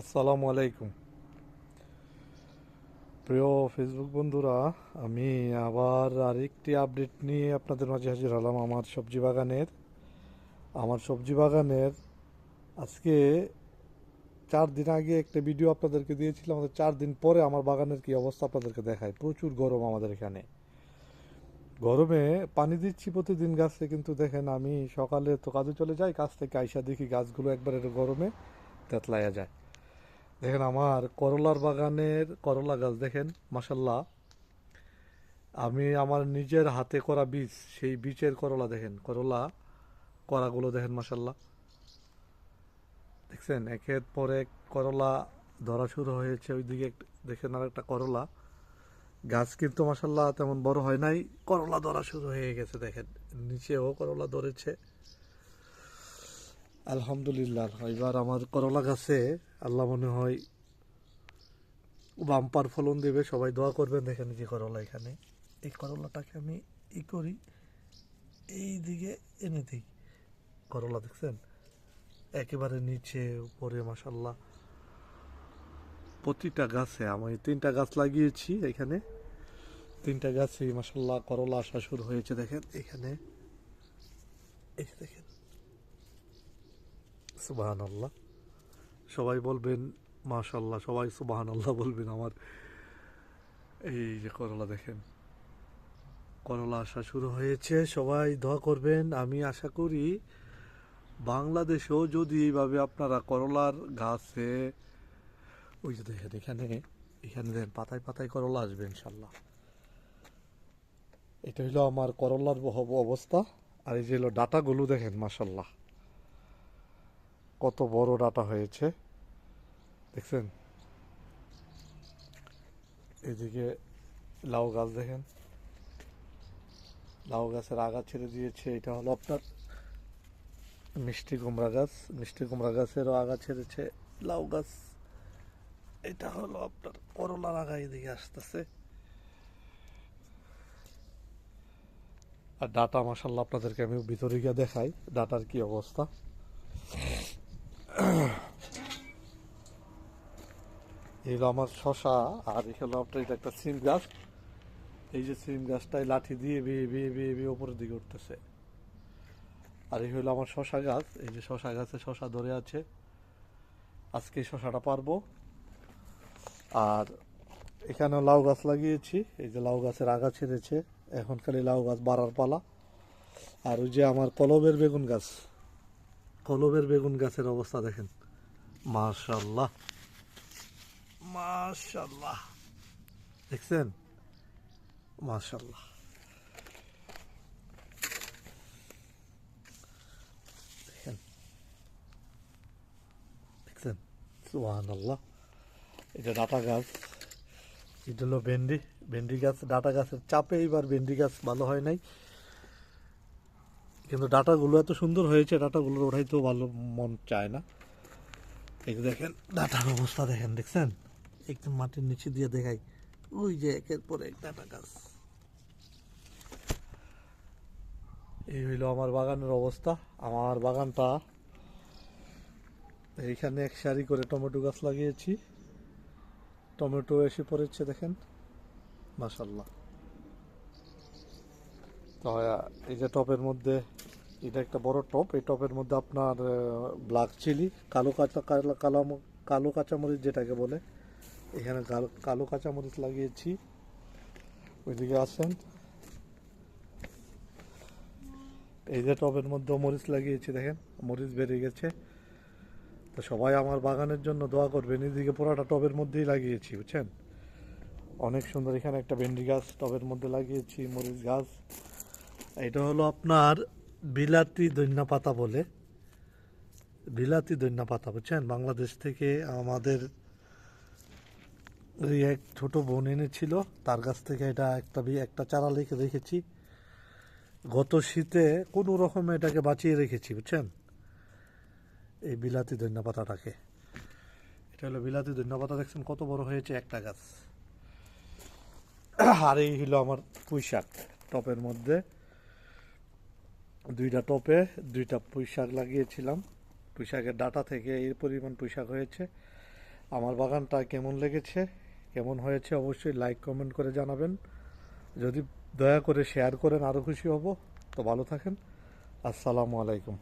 আসসালামু আলাইকুম। প্রিয় ফেসবুক বন্ধুরা, আমি আবার আরেকটি আপডেট নিয়ে আপনাদের মাঝে হাজির হলাম আমার সবজি বাগানের। আমার সবজি বাগানের আজকে চার দিন আগে একটা ভিডিও আপনাদেরকে দিয়েছিলাম, আমাদের চার দিন পরে আমার বাগানের কি অবস্থা আপনাদেরকে দেখায়। প্রচুর গরম আমাদের এখানে। গরমে পানি দিচ্ছি প্রতিদিন গাছে, কিন্তু দেখেন আমি সকালে তো কাজে চলে যাই, কাজ থেকে আইসা দেখি গাছগুলো একবারে গরমে তেতলাইয়া যায়। দেখেন আমার করলার বাগানের করলা গাছ দেখেন মাসাল্লাহ আমি আমার নিজের হাতে করা বীজ, সেই বীজের করলা দেখেন, করলা, করাগুলো দেখেন মাসাল্লাহ দেখছেন, একের পর এক করলা ধরা শুরু হয়েছে, ওইদিকে দেখেন আর একটা করলা। গাছ কিন্তু মাসাল্লাহ তেমন বড় হয় নাই, করলা ধরা শুরু হয়ে গেছে, দেখেন। নিচেও করলা ধরেছে। আলহামদুলিল্লাহ, এবার আমার করলা গাছে আল্লাহ মনে হয় বাম্পার ফলন দেবে, সবাই দোয়া করবেন, দেখেন যে করলা এখানে। এই করলাটাকে আমি ই করি, এই দিকে এনে দিই। করলা দেখছেন? একেবারে নিচে, উপরে মাসাল্লাহ প্রতিটা গাছে, আমি তিনটা গাছ লাগিয়েছি এখানে। তিনটা গাছে মাসাল্লাহ করলা আসা শুরু হয়েছে, দেখেন এখানে। এই দেখেন। সুবাহান আল্লাহ সবাই বলবেন মাশাল্লাহ সবাই সুবাহান আল্লাহ বলবেন আমার। এই যে করলা দেখেন, করলা আসা শুরু হয়েছে, সবাই দোয়া করবেন। আমি আশা করি বাংলাদেশেও যদি এইভাবে আপনারা করলার গাছে, ওই যে দেখেন এখানে এখানে দেখেন পাতায় পাতায় করলা আসবে ইনশাল্লাহ এটা হলো আমার করলার অবস্থা, আর এই যে হলো ডাটাগুলো দেখেন মাশাল্লাহ কত বড় ডাটা হয়েছে। দেখছেন? এদিকে লাউ গাছ দেখেন। লাউ গাছের আগা ছেড়ে দিয়েছে, এটা হলো আপনার মিষ্টি কুমড়া গাছ। মিষ্টি কুমড়া গাছেরও আগা ছেড়েছে লাউ গাছ। এটা হলো আপনার করলার আগা এদিকে আসতেছে। আর ডাটা মাসাল্লাহ আপনাদেরকে আমি ভিতরে গিয়ে দেখাই, ডাটার কি অবস্থা। এই হলো আমার শশা আর এই হলো আপনার এটা একটা সিম গাছ। এই যে সিম গাছটাই লাঠি দিয়ে বিয়ে বিয়ে বিয়ে বিয়ে উপরের দিকে উঠতেছে। আর এই হলো আমার শশা গাছ। এই যে শশা গাছে শশা ধরে আছে। আজকে শশাটা পারব। আর এখানে লাউ গাছ লাগিয়েছি। এই যে লাউ গাছের আগা ছেড়েছে। এখন খালি লাউ গাছ বাড়ার পালা। আর ওই যে আমার কলবের বেগুন গাছ। কলবের বেগুন গাছের অবস্থা দেখেন। মাশাল্লাহ মাশাল্লাহ দেখছেন মাশাল্লাহ দেখেন দেখছেন সুহান আল্লাহ এটা ডাটা গাছ এটা হলো ভেন্ডি ভেন্ডি গাছ ডাটা গাছের চাপে এইবার ভেন্ডি গাছ ভালো হয় নাই কিন্তু ডাটাগুলো এত সুন্দর হয়েছে ডাটাগুলো ওঠাইতেও ভালো মন চায় না দেখেন ডাটার অবস্থা দেখেন দেখছেন একদম মাটির নিচে দিয়ে দেখাই। ওই যে একের পর এক ডাটা গাছ। এই হইল আমার বাগানের অবস্থা। আমার বাগানটা এইখানে এক সারি করে টমেটো গাছ লাগিয়েছি। টমেটো এসে পড়েছে দেখেন। মাশাল্লাহ তো এই যে টপের মধ্যে, এটা একটা বড় টপ। এই টপের মধ্যে আপনার ব্ল্যাক চিলি কালো কাঁচা কালো কাঁচামরিচ যেটাকে বলে এখানে কালো- কাঁচামরিচ লাগিয়েছি। ওইদিকে আসেন। এই যে টবের মধ্যে মরিচ লাগিয়েছি, দেখেন, মরিচ বেড়ে গেছে। তো সবাই আমার বাগানের জন্য দোয়া করবেন, এদিকে পুরাটা টবের মধ্যেই লাগিয়েছি, বুঝছেন? অনেক সুন্দর, এখানে একটা ভেন্ডি গাছ টবের মধ্যে লাগিয়েছি, মরিচ গাছ। এটা হলো আপনার বিলাতি দৈন্যা পাতা বলে। বিলাতি দৈন্যা পাতা, বুঝছেন? বাংলাদেশ থেকে আমাদের এই এক ছোট বোন এনেছিল। তার কাছ থেকে এটা একটা একটা চারা লিখে রেখেছি। গত শীতে কোনো রকমে এটাকে বাঁচিয়ে রেখেছি, বুঝছেন? এই বিলাতি ধনিয়া পাতাটাকে। এটা হলো বিলাতি ধনিয়া পাতা, দেখছেন কত বড় হয়েছে একটা গাছ। আর এই হলো আমার পুঁই শাক টপের মধ্যে। দুইটা টপে দুইটা পুঁই শাক লাগিয়েছিলাম। পুঁই শাকের ডাটা থেকে এই পরিমাণ পুঁই শাক হয়েছে। আমার বাগানটা কেমন লেগেছে? কেমন হয়েছে অবশ্যই লাইক কমেন্ট করে জানাবেন। যদি দয়া করে শেয়ার করেন আরও খুশি হব। তো ভালো থাকেন। আসসালামু আলাইকুম।